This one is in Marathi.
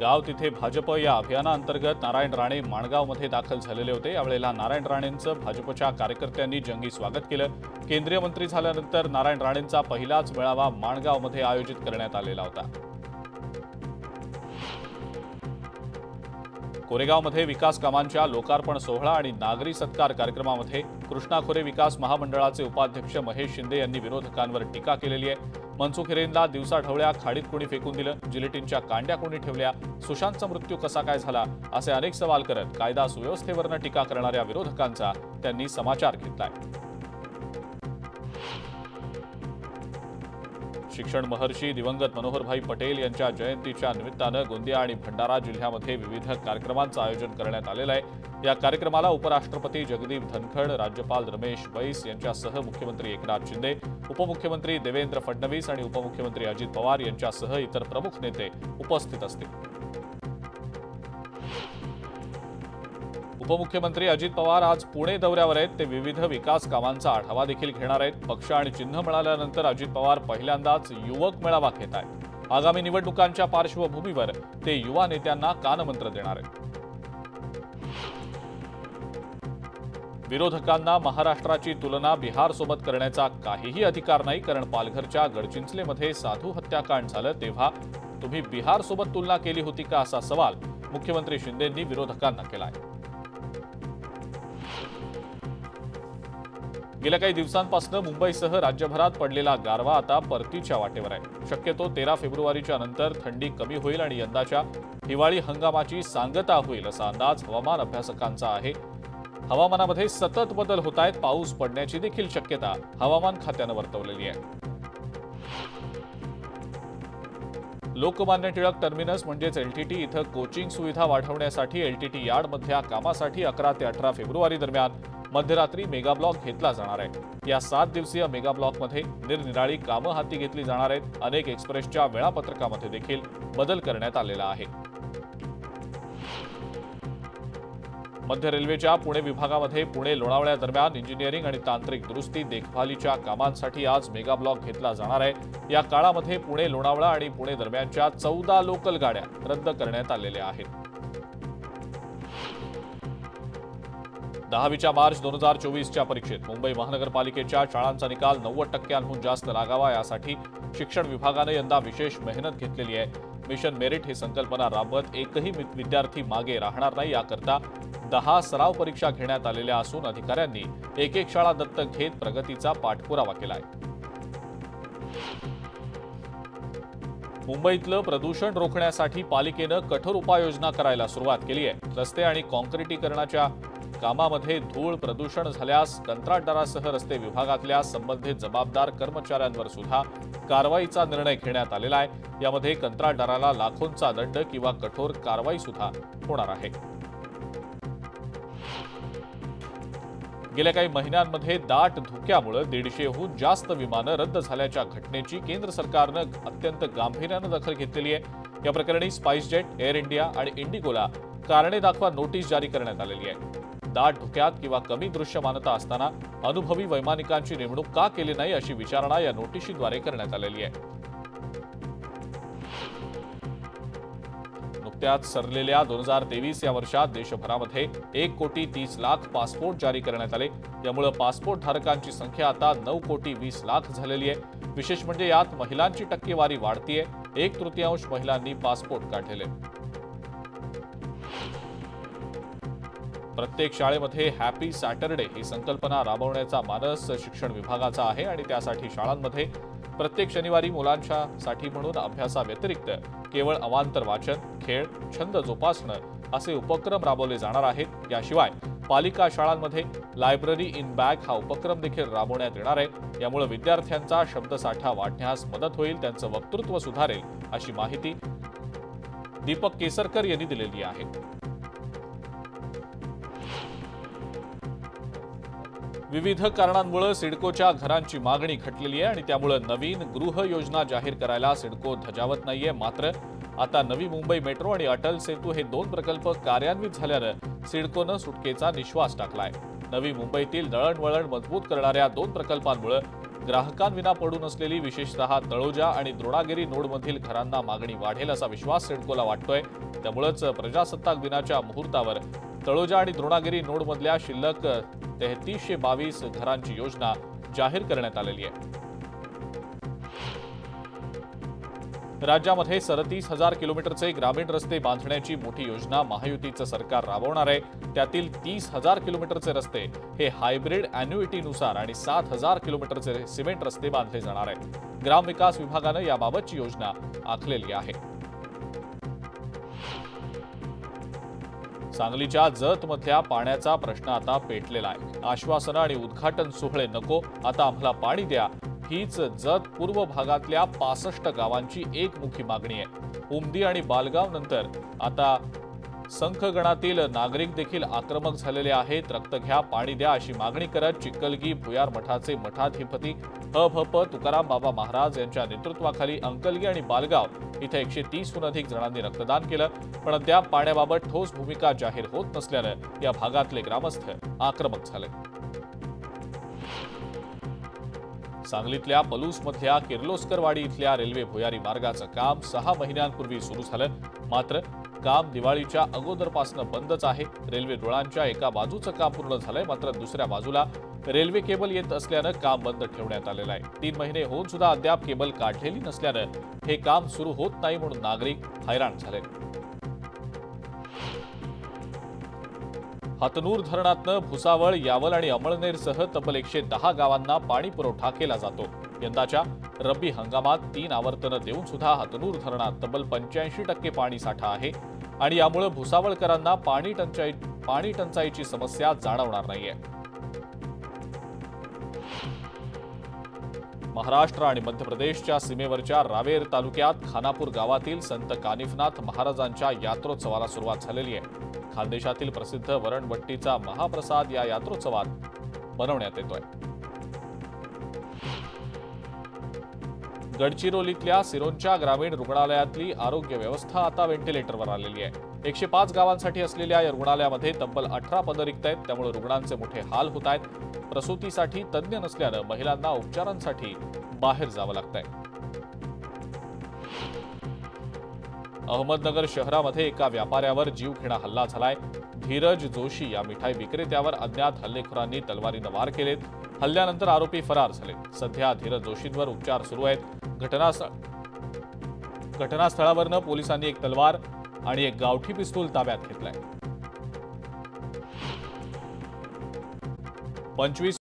गाव तिथे भाजप या अभियानाअंतर्गत नारायण राणे माणगावमध्ये दाखल झालेले होते. यावेळेला नारायण राणेंचं भाजपच्या कार्यकर्त्यांनी जंगी स्वागत केलं. केंद्रीय मंत्री झाल्यानंतर नारायण राणेंचा पहिलाच मेळावा माणगावमध्ये आयोजित करण्यात आलेला होता. कोरेगावमध्ये विकास कामांच्या लोकार्पण सोहळा आणि नागरी सत्कार कार्यक्रमामध्ये कृष्णा खोरे विकास महामंडळाचे उपाध्यक्ष महेश शिंदे यांनी विरोधकांवर टीका केलेली आहे. मनसुख हिरेनला दिवसा ढवळ्या खाडीत कोणी फेकून दिलं? जिलेटिनच्या कांड्या कोणी ठेवल्या? सुशांतचा मृत्यू कसा काय झाला? असे अनेक सवाल करत कायदा सुव्यवस्थेवरनं टीका करणाऱ्या विरोधकांचा त्यांनी समाचार घेतलाय. शिक्षण महर्षी दिवंगत मनोहरभाई पटेल यांच्या जयंतीच्या निमित्तानं गोंदिया आणि भंडारा जिल्ह्यामध्ये विविध कार्यक्रमांचं आयोजन करण्यात आलेलं आहे. या कार्यक्रमाला उपराष्ट्रपती जगदीप धनखड राज्यपाल रमेश बैस यांच्यासह मुख्यमंत्री एकनाथ शिंदे उपमुख्यमंत्री देवेंद्र फडणवीस आणि उपमुख्यमंत्री अजित पवार यांच्यासह इतर प्रमुख नेते उपस्थित असतील. उपमुख्यमंत्री अजित पवार आज पुणे दौऱ्यावर आहेत. ते विविध विकास कामांचा आढावा देखील घेणार आहेत. पक्ष आणि चिन्ह मिळाल्यानंतर अजित पवार पहिल्यांदाच युवक मेळावा घेत आहेत. आगामी निवडणुकांच्या पार्श्वभूमीवर ते युवा नेत्यांना कानमंत्र देणार आहेत. विरोधकांना महाराष्ट्राची तुलना बिहारसोबत करण्याचा काहीही अधिकार नाही कारण पालघरच्या गडचिंचलेमध्ये साधू हत्याकांड झालं तेव्हा तुम्ही बिहारसोबत तुलना केली होती का असा सवाल मुख्यमंत्री शिंदेंनी विरोधकांना केला आहे गेल्या काही दिवसांपासून मुंबईसह राज्यभरात पडलेला गारवा आता परतीच्या वाटेवर आहे. शक्यतो तेरा फेब्रुवारीच्या नंतर थंडी कमी होईल आणि यंदाच्या हिवाळी हंगामाची सांगता होईल असा अंदाज हवामान अभ्यासकांचा आहे. हवामानामध्ये सतत बदल होत आहेत पाऊस पडण्याची देखील शक्यता हवामान खात्यानं वर्तवलेली आहे. लोकमान्य टिळक टर्मिनस म्हणजेच एलटीटी इथं कोचिंग सुविधा वाढवण्यासाठी एलटीटी यार्डमधल्या कामासाठी अकरा ते अठरा फेब्रुवारी दरम्यान मध्यरात्री मेगाब्लॉक घेतला जाणार आहे. या सात दिवसीय मेगाब्लॉकमध्ये निरनिराळी कामं हाती घेतली जाणार आहेत. अनेक एक्सप्रेसच्या वेळापत्रकामध्ये देखील बदल करण्यात आलेला आहे. मध्य रेल्वेच्या पुणे विभागामध्ये पुणे लोणावळ्यादरम्यान इंजिनिअरिंग आणि तांत्रिक दुरुस्ती देखभालीच्या कामांसाठी आज मेगा ब्लॉक घेतला जाणार आहे. या काळामध्ये पुणे लोणावळा आणि पुणे दरम्यानच्या चौदा लोकल गाड्या रद्द करण्यात आलेल्या आहेत. दहावीच्या मार्च दोन हजार चोवीसच्या परीक्षेत. मुंबई महानगरपालिकेच्या शाळांचा निकाल नव्वद टक्क्यांहून जास्त लागावा यासाठी शिक्षण विभागाने यंदा विशेष मेहनत घेतलेली आहे. मिशन मेरिट ही संकल्पना राबवत एकही विद्यार्थी मागे राहणार नाही याकरता दहा सराव परीक्षा घेण्यात आलेल्या असून अधिकाऱ्यांनी एक एक शाळा दत्तक घेत प्रगतीचा पाठपुरावा केला आहे मुंबईतलं प्रदूषण रोखण्यासाठी पालिकेनं कठोर उपाययोजना करायला सुरुवात केली आहे. रस्ते आणि कॉन्क्रिटीकरणाच्या कामामध्ये धूळ प्रदूषण झाल्यास कंत्राटदारासह रस्ते विभागातल्या संबंधित जबाबदार कर्मचाऱ्यांवर सुद्धा कारवाईचा निर्णय घेण्यात आलेला आहे. यामध्ये कंत्राटदाराला लाखोंचा दंड किंवा कठोर कारवाई सुद्धा होणार आहे. गेल्या काही महिन्यांमध्ये दाट धुक्यामुळे दीडशेहून जास्त विमानं रद्द झाल्याच्या घटनेची केंद्र सरकारनं अत्यंत गांभीर्यानं दखल घेतलेली आहे. या प्रकरणी स्पाइसजेट एअर इंडिया आणि इंडिगोला कारणे दाखवा नोटीस जारी करण्यात आलेली आहे. दाट धुक्यात किंवा कमी दृश्यमानता असताना अनुभवी वैमानिकांची नेमणूक का केली नाही अशी विचारणा या नोटिशीद्वारे करण्यात आलेली आहे. नुकत्याच सरलेल्या दोन हजार तेवीस या वर्षात देशभरामध्ये एक कोटी तीस लाख पासपोर्ट जारी करण्यात आले. यामुळे पासपोर्ट धारकांची संख्या आता नऊ कोटी वीस लाख झालेली आहे. विशेष म्हणजे यात महिलांची टक्केवारी वाढतीये. एक तृतीयांश महिलांनी पासपोर्ट काढलेले. प्रत्येक शाळेमध्ये हॅपी सॅटरडे ही संकल्पना राबवण्याचा मानस शिक्षण विभागाचा आहे आणि त्यासाठी शाळांमध्ये प्रत्येक शनिवारी मुलांच्यासाठी म्हणून अभ्यासाव्यतिरिक्त केवळ अवांतर वाचन खेळ छंद जोपासणं असे उपक्रम राबवले जाणार आहेत. याशिवाय पालिका शाळांमध्ये लायब्ररी इन बॅग हा उपक्रम देखील राबवण्यात येणार आहे. यामुळे विद्यार्थ्यांचा शब्दसाठा वाढण्यास मदत होईल त्यांचं वक्तृत्व सुधारेल अशी माहिती दीपक केसरकर यांनी दिलेली आहे. विविध कारणांमुळे सिडकोच्या घरांची मागणी घटलेली आहे आणि त्यामुळे नवीन गृह योजना जाहीर करायला सिडको धजावत नाहीये. मात्र आता नवी मुंबई मेट्रो आणि अटल सेतू हे दोन प्रकल्प कार्यान्वित झाल्यानं सिडकोनं सुटकेचा निश्वास टाकलाय. नवी मुंबईतील दळणवळण मजबूत करणाऱ्या दोन प्रकल्पांमुळे ग्राहकांविना पडून असलेली विशेषतः तळोजा आणि द्रोणागिरी नोडमधील घरांना मागणी वाढेल असा विश्वास सिडकोला वाटतोय. त्यामुळेच प्रजासत्ताक दिनाच्या मुहूर्तावर तळोजा आणि द्रोणागिरी नोडमधल्या शिल्लक तेहतीसशे बावीस घरांची योजना जाहीर करण्यात आलेली आहे. राज्यामध्ये सदतीस हजार किलोमीटरचे ग्रामीण रस्ते बांधण्याची मोठी योजना महायुतीचं सरकार राबवणार आहे. त्यातील तीस हजार किलोमीटरचे रस्ते हे हायब्रिड अॅन्युइटीनुसार आणि सात हजार किलोमीटरचे सिमेंट रस्ते बांधले जाणार आहेत. ग्रामविकास विभागानं याबाबतची योजना आखलेली आहे. सांगलीच्या जतमधल्या पाण्याचा प्रश्न आता पेटलेला आहे. आश्वासनं आणि उद्घाटन सोहळे नको आता आम्हाला पाणी द्या. हीच जत पूर्व भागातल्या पासष्ट गावांची एकमुखी मागणी आहे. उमदी आणि बालगाव नंतर आता संखगणातील नागरिक देखील आक्रमक झालेले आहेत. रक्त घ्या पाणी द्या अशी मागणी करत चिकलगी भुयार मठाचे मठाधिपती हभप तुकाराम बाबा महाराज यांच्या नेतृत्वाखाली अंकलगी आणि बालगाव इथे एकशे तीसहून अधिक जणांनी रक्तदान केलं. पण अद्याप पाण्याबाबत ठोस भूमिका जाहीर होत नसल्यानं या भागातले ग्रामस्थ आक्रमक झाले. सांगलीतल्या पलूसमधल्या किर्लोस्करवाडी इथल्या रेल्वे भुयारी मार्गाचं काम सहा महिन्यांपूर्वी सुरू झालं. मात्र काम दिवाळीच्या अगोदरपासून बंदच आहे. रेल्वे रुळांच्या एका बाजूचं काम पूर्ण झालंय मात्र दुसऱ्या बाजूला रेल्वे केबल येत असल्यानं काम बंद ठेवण्यात आलेलं आहे. तीन महिने होऊन सुद्धा अद्याप केबल काढलेली नसल्यानं हे काम सुरू होत नाही म्हणून नागरिक हैराण झाले हातनूर धरणातनं भुसावळ यावल आणि अमळनेरसह तब्बल एकशे दहा गावांना पाणी पुरवठा केला जातो. यंदाच्या रब्बी हंगामात तीन आवर्तनं देऊन सुद्धा हातनूर धरणात तब्बल पंच्याऐंशी टक्के पाणी साठा आहे. आणि यामुळे भुसावळकरांना पाणी टंचाई पाणी टंचाईची समस्या जाणवणार नाहीये. महाराष्ट्र आणि मध्य प्रदेशच्या सीमेवरच्या रावेर तालुक्यात खानापूर गावातील संत कानिफनाथ महाराजांच्या यात्रोत्सवाला सुरुवात झालेली आहे. खानदेशातील प्रसिद्ध वरणवट्टीचा महाप्रसाद या यात्रोत्सवात बनवण्यात येतोय. गडचिरोलीतल्या सिरोंच्या ग्रामीण रुग्णालयातली आरोग्य व्यवस्था आता व्हेंटिलेटरवर आलेली आहे. एकशे पाच गावांसाठी असलेल्या या रुग्णालयामध्ये तब्बल अठरा पदं रिक्त आहेत. त्यामुळे रुग्णांचे मोठे हाल होत आहेत. प्रसूतीसाठी तज्ज्ञ नसल्यानं महिलांना उपचारांसाठी बाहेर जावं लागतंय. अहमदनगर शहरामध्ये एका व्यापाऱ्यावर जीवघेणा हल्ला झालाय. धीरज जोशी या मिठाई विक्रेत्यावर अज्ञात हल्लेखोरांनी तलवारीनं वार केलेत. हल्ल्यानंतर आरोपी फरार झाले सध्या धीरज जोशींवर उपचार सुरू आहेत. घटनास्थळ घटनास्थळावरनं पोलिसांनी एक तलवार आणि एक गावठी पिस्तूल ताब्यात घेतलाय. पंचवीस